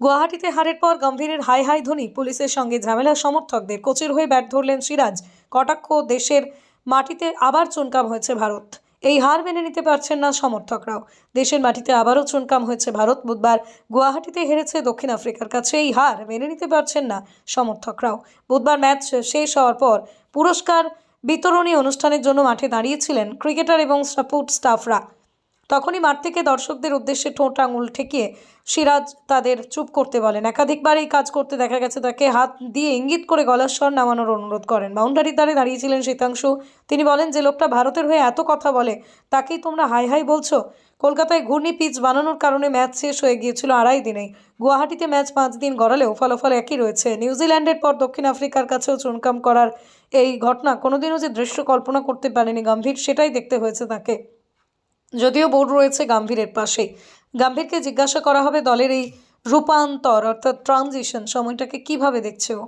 গুয়াহাটিতে হারের পর গম্ভীরের high high ধ্বনি, পুলিশের সঙ্গে ঝামেলা, সমর্থকদের কোচের হয়ে ব্যাট ধরলেন সিরাজ। কটাক্ষ দেশের মাটিতে আবার চুনকাম হয়েছে ভারত। এই হার মেনে নিতে পারছেন না সমর্থকরাও। দেশের মাটিতে আবারও চুনকাম হয়েছে ভারত। বুধবার গুয়াহাটিতে হেরেছে দক্ষিণ আফ্রিকার কাছে। এই হার মেনে নিতে পারছেন না সমর্থকরাও। বুধবার ম্যাচ শেষ হওয়ার পর পুরস্কার বিতরণী অনুষ্ঠানের জন্য মাঠে দাঁড়িয়েছিলেন ক্রিকেটার এবং সাপোর্ট স্টাফরা। তখনই মাঠ থেকে দর্শকদের উদ্দেশ্যে ঠোঁট আঙুল ঠেকিয়ে সিরাজ তাদের চুপ করতে বলেন। একাধিকবার এই কাজ করতে দেখা গেছে তাকে হাত দিয়ে ইঙ্গিত করে গলার স্বর নামানোর অনুরোধ করেন। বাউন্ডারির দ্বারে দাঁড়িয়েছিলেন শীতাংশু। তিনি বলেন, যে লোকটা ভারতের হয়ে এত কথা বলে, তাকেই তোমরা হাই হাই বলছো? কলকাতায় ঘূর্ণি পিচ বানানোর কারণে ম্যাচ শেষ হয়ে গিয়েছিল আড়াই দিনেই। গুয়াহাটিতে ম্যাচ পাঁচ দিন গড়ালেও ফলাফল একই রয়েছে। নিউজিল্যান্ডের পর দক্ষিণ আফ্রিকার কাছেও চুনকাম করার এই ঘটনা কোনোদিনও যে দৃশ্য কল্পনা করতে পারেনি গম্ভীর, সেটাই দেখতে হয়েছে তাকে। যদিও বোর্ড রয়েছে গাম্ভীরের পাশে। গাম্ভীরকে জিজ্ঞাসা করা হবে দলের এই রূপান্তর, অর্থাৎ ট্রানজিশন সময়টাকে কীভাবে দেখছে ও?